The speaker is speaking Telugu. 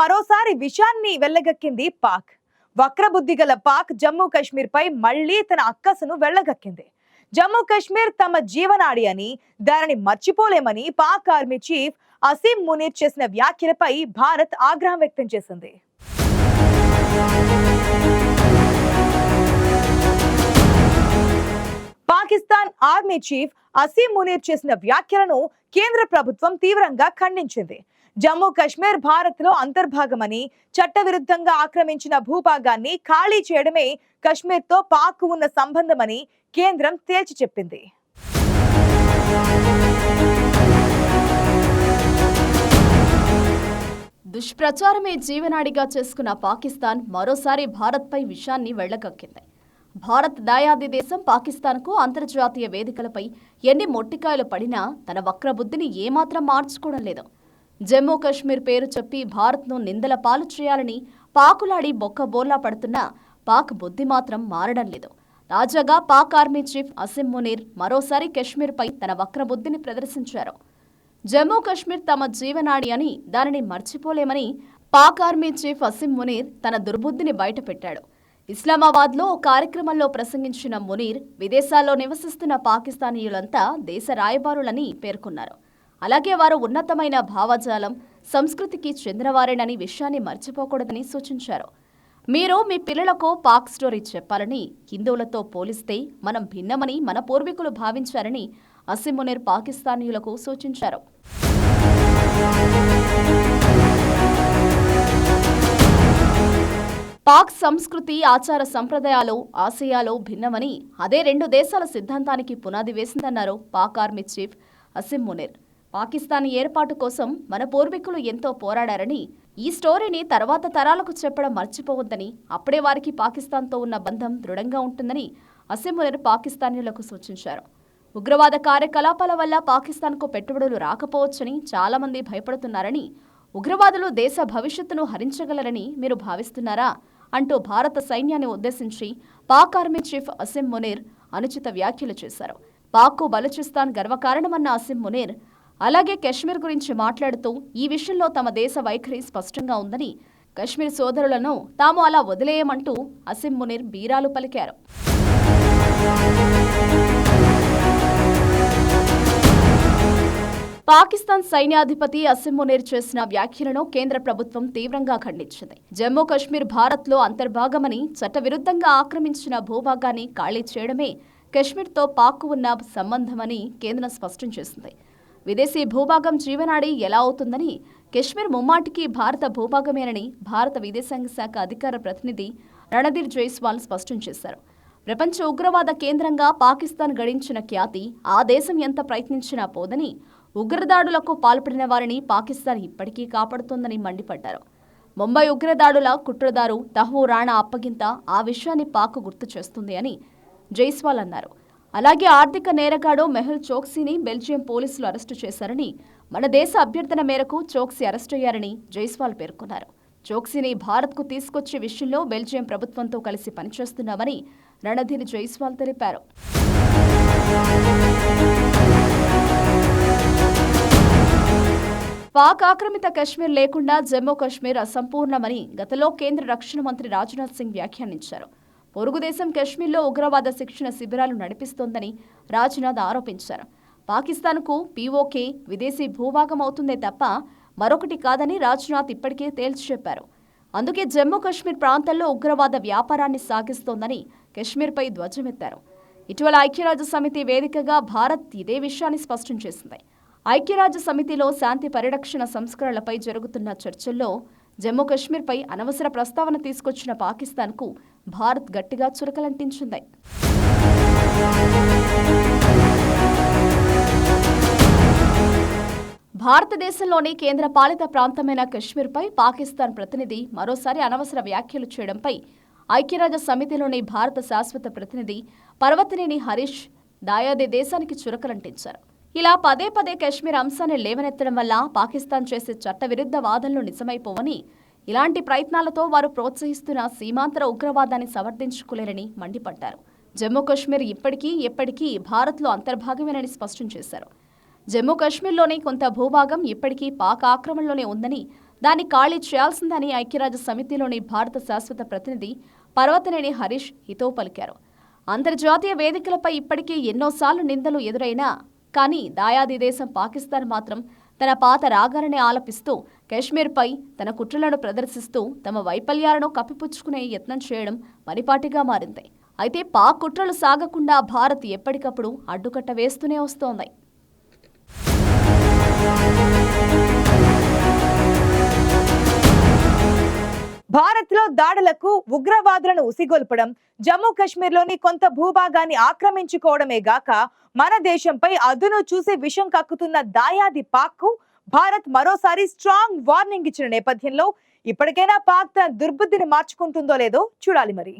మరోసారి విషయాన్ని వెళ్ళగక్కింది పాక్. వక్రబుద్ధి గల పాక్ జమ్మూ కాశ్మీర్ పై మళ్ళీ తన అక్కసును వెళ్ళగక్కింది జమ్మూ కాశ్మీర్ తమ జీవనాడి అని దానిని మర్చిపోలేమని పాక్ ఆర్మీ చీఫ్ అసీం మునీర్ చేసిన వ్యాఖ్యలపై భారత్ ఆగ్రహం వ్యక్తం చేసింది. పాకిస్తాన్ ఆర్మీ చీఫ్ అసీం మునీర్ చేసిన వ్యాఖ్యలను కేంద్ర ప్రభుత్వం తీవ్రంగా ఖండించింది. జమ్మూ కాశ్మీర్ భారత్లో అంతర్భాగమని చట్టవిరుద్ధంగా ఆక్రమించిన భూభాగాన్ని ఖాళీ చేయడమే కశ్మీర్తో పాక్ ఉన్న సంబంధమని కేంద్రం తేల్చి చెప్పింది. దుష్ప్రచారమే జీవనాడిగా చేసుకున్న పాకిస్తాన్ మరోసారి భారత్పై విషయాన్ని వెళ్ళగక్కింది భారత్ దాయాది దేశం పాకిస్తాన్కు అంతర్జాతీయ వేదికలపై ఎన్ని మొట్టికాయలు పడినా తన వక్రబుద్ధిని ఏమాత్రం మార్చుకోవడం లేదు. జమ్మూ కశ్మీర్ పేరు చెప్పి భారత్ను నిందల పాలు చేయాలని పాకులాడి బొక్కబోర్లా పడుతున్న పాక్ బుద్ధి మాత్రం మారడం లేదు. తాజాగా పాక్ ఆర్మీ చీఫ్ అసిం మునీర్ మరోసారి కశ్మీర్పై తన వక్రబుద్ధిని ప్రదర్శించారు. జమ్మూ కశ్మీర్ తమ జీవనాడి అని దానిని మర్చిపోలేమని పాక్ ఆర్మీ చీఫ్ అసిం మునీర్ తన దుర్బుద్ధిని బయటపెట్టాడు. ఇస్లామాబాద్లో ఓ కార్యక్రమంలో ప్రసంగించిన మునీర్ విదేశాల్లో నివసిస్తున్న పాకిస్తానీయులంతా దేశ రాయబారులని పేర్కొన్నారు. అలాగే వారు ఉన్నతమైన భావజాలం సంస్కృతికి చెందినవారేనని విషయాన్ని మర్చిపోకూడదని సూచించారు. మీరు మీ పిల్లలకు పాక్ స్టోరీ చెప్పాలని హిందువులతో పోలిస్తే మనం భిన్నమని మన పూర్వీకులు భావించారని అసిమునేర్ పాకిస్తానీయులకు సూచించారు. పాక్ సంస్కృతి ఆచార సంప్రదాయాలు ఆశయాలు భిన్నమని అదే రెండు దేశాల సిద్ధాంతానికి పునాది వేసిందన్నారు పాక్ ఆర్మీ చీఫ్ అసిమ్ మునీర్. పాకిస్తాన్ ఏర్పాటు కోసం మన పూర్వీకులు ఎంతో పోరాడారని ఈ స్టోరీని తర్వాత తరాలకు చెప్పడం మర్చిపోవద్దని అప్పుడే వారికి పాకిస్తాన్తో ఉన్న బంధం దృఢంగా ఉంటుందని అసిం పాకిస్తానీలకు సూచించారు. ఉగ్రవాద కార్యకలాపాల వల్ల పాకిస్తాన్కు పెట్టుబడులు రాకపోవచ్చని చాలామంది భయపడుతున్నారని ఉగ్రవాదులు దేశ భవిష్యత్తును హరించగలరని మీరు భావిస్తున్నారా? అంటూ భారత సైన్యాన్ని ఉద్దేశించి పాక్ ఆర్మీ చీఫ్ అసిం మునీర్ అనుచిత వ్యాఖ్యలు చేశారు. పాక్కు బలుచిస్తాన్ గర్వకారణమన్న అసిం మునీర్ అలాగే కశ్మీర్ గురించి మాట్లాడుతూ ఈ విషయంలో తమ దేశ వైఖరి స్పష్టంగా ఉందని కశ్మీర్ సోదరులను తాము అలా వదిలేయమంటూ అసిం మునీర్ బీరాలు పలికారు. పాకిస్తాన్ సైన్యాధిపతి అసిం మునీర్ చేసిన వ్యాఖ్యలను కేంద్ర ప్రభుత్వం తీవ్రంగా ఖండించింది. జమ్మూ కశ్మీర్ భారత్లో అంతర్భాగమని చట్టవిరుద్ధంగా ఆక్రమించిన భూభాగాన్ని ఖాళీ చేయడమే కశ్మీర్తో పాక్కు ఉన్న సంబంధమని కేంద్రం స్పష్టం చేసింది. విదేశీ భూభాగం జీవనాడి ఎలా అవుతుందని కశ్మీర్ ముమ్మాటికి భారత భూభాగమేనని భారత విదేశాంగ శాఖ అధికార ప్రతినిధి రణధీర్ జైస్వాల్ స్పష్టం చేశారు. ప్రపంచ ఉగ్రవాద కేంద్రంగా పాకిస్తాన్ గడించిన ఖ్యాతి ఆ దేశం ఎంత ప్రయత్నించినా పోదని ఉగ్రదాడులకు పాల్పడిన వారిని పాకిస్తాన్ ఇప్పటికీ కాపాడుతోందని మండిపడ్డారు. ముంబై ఉగ్రదాడుల కుట్రదారు తహూ రాణా అప్పగింత ఆ విషయాన్ని పాక్ గుర్తు చేస్తుంది అని జైస్వాల్ అన్నారు. అలాగే ఆర్థిక నేరగాడు మెహుల్ చోక్సీని బెల్జియం పోలీసులు అరెస్టు చేశారని మన దేశ అభ్యర్థన మేరకు చోక్సీ అరెస్టయ్యారని జైస్వాల్ పేర్కొన్నారు. చోక్సీని భారత్కు తీసుకొచ్చే విషయంలో బెల్జియం ప్రభుత్వంతో కలిసి పనిచేస్తున్నామని రణధీర్ జైస్వాల్ తెలిపారు. పాక్ ఆక్రమిత కశ్మీర్ లేకుండా జమ్మూ కశ్మీర్ అసంపూర్ణమని గతలో కేంద్ర రక్షణ మంత్రి రాజ్నాథ్ సింగ్ వ్యాఖ్యానించారు. పొరుగుదేశం కశ్మీర్లో ఉగ్రవాద శిక్షణ శిబిరాలు నడిపిస్తోందని రాజ్నాథ్ ఆరోపించారు. పాకిస్తాన్కు పీఓకే విదేశీ భూభాగం అవుతుందే తప్ప మరొకటి కాదని రాజ్నాథ్ ఇప్పటికే తేల్చి చెప్పారు. అందుకే జమ్మూ కశ్మీర్ ప్రాంతంలో ఉగ్రవాద వ్యాపారాన్ని సాగిస్తోందని కశ్మీర్పై ధ్వజమెత్తారు. ఇటీవల ఐక్యరాజ్య సమితి వేదికగా భారత్ ఇదే విషయాన్ని స్పష్టం చేసింది. ఐక్యరాజ్య సమితిలో శాంతి పరిరక్షణ సంస్కరణలపై జరుగుతున్న చర్చల్లో జమ్మూ కశ్మీర్పై అనవసర ప్రస్తావన తీసుకొచ్చిన పాకిస్తాన్కు భారత్ గట్టిగా చురకలంటించింది. భారతదేశంలోని కేంద్ర పాలిత ప్రాంతమైన కశ్మీర్పై పాకిస్తాన్ ప్రతినిధి మరోసారి అనవసర వ్యాఖ్యలు చేయడంపై ఐక్యరాజ్య సమితిలోని భారత శాశ్వత ప్రతినిధి పర్వతనేని హరీష్ దాయాది దేశానికి చురకలంటించారు. ఇలా పదే పదే కశ్మీర్ అంశాన్ని లేవనెత్తడం వల్ల పాకిస్తాన్ చేసే చట్టవిరుద్ధ వాదనలు నిజమైపోవని ఇలాంటి ప్రయత్నాలతో వారు ప్రోత్సహిస్తున్న సీమాంతర ఉగ్రవాదాన్ని సమర్థించుకోలేరని మండిపడ్డారు. జమ్మూ కశ్మీర్ ఇప్పటికీ ఎప్పటికీ భారత్లో అంతర్భాగమేనని స్పష్టం చేశారు. జమ్మూ కశ్మీర్లోని కొంత భూభాగం ఇప్పటికీ పాక్ ఆక్రమణలోనే ఉందని దాన్ని ఖాళీ చేయాల్సిందని ఐక్యరాజ్య సమితిలోని భారత శాశ్వత ప్రతినిధి పర్వతనేని హరీష్ హితవు పలికారు. అంతర్జాతీయ వేదికలపై ఇప్పటికీ ఎన్నోసార్లు నిందలు ఎదురైనా కానీ దాయాది దేశం పాకిస్తాన్ మాత్రం తన పాత రాగాలని ఆలపిస్తూ కాశ్మీర్పై తన కుట్రలను ప్రదర్శిస్తూ తమ వైఫల్యాలను కప్పిపుచ్చుకునే యత్నం చేయడం పరిపాటిగా మారింది. అయితే పాక్ కుట్రలు సాగకుండా భారత్ ఎప్పటికప్పుడు అడ్డుకట్ట వేస్తూనే వస్తోంది. భారత్లో దాడులకు ఉగ్రవాదులను ఉసిగొల్పడం జమ్మూ కాశ్మీర్లోని కొంత భూభాగాన్ని ఆక్రమించుకోవడమే గాక మన దేశంపై అదును చూసి విషం కక్కుతున్న దాయాది పాక్కు భారత్ మరోసారి స్ట్రాంగ్ వార్నింగ్ ఇచ్చిన నేపథ్యంలో ఇప్పటికైనా పాక్ తన దుర్బుద్ధిని మార్చుకుంటుందో లేదో చూడాలి మరి.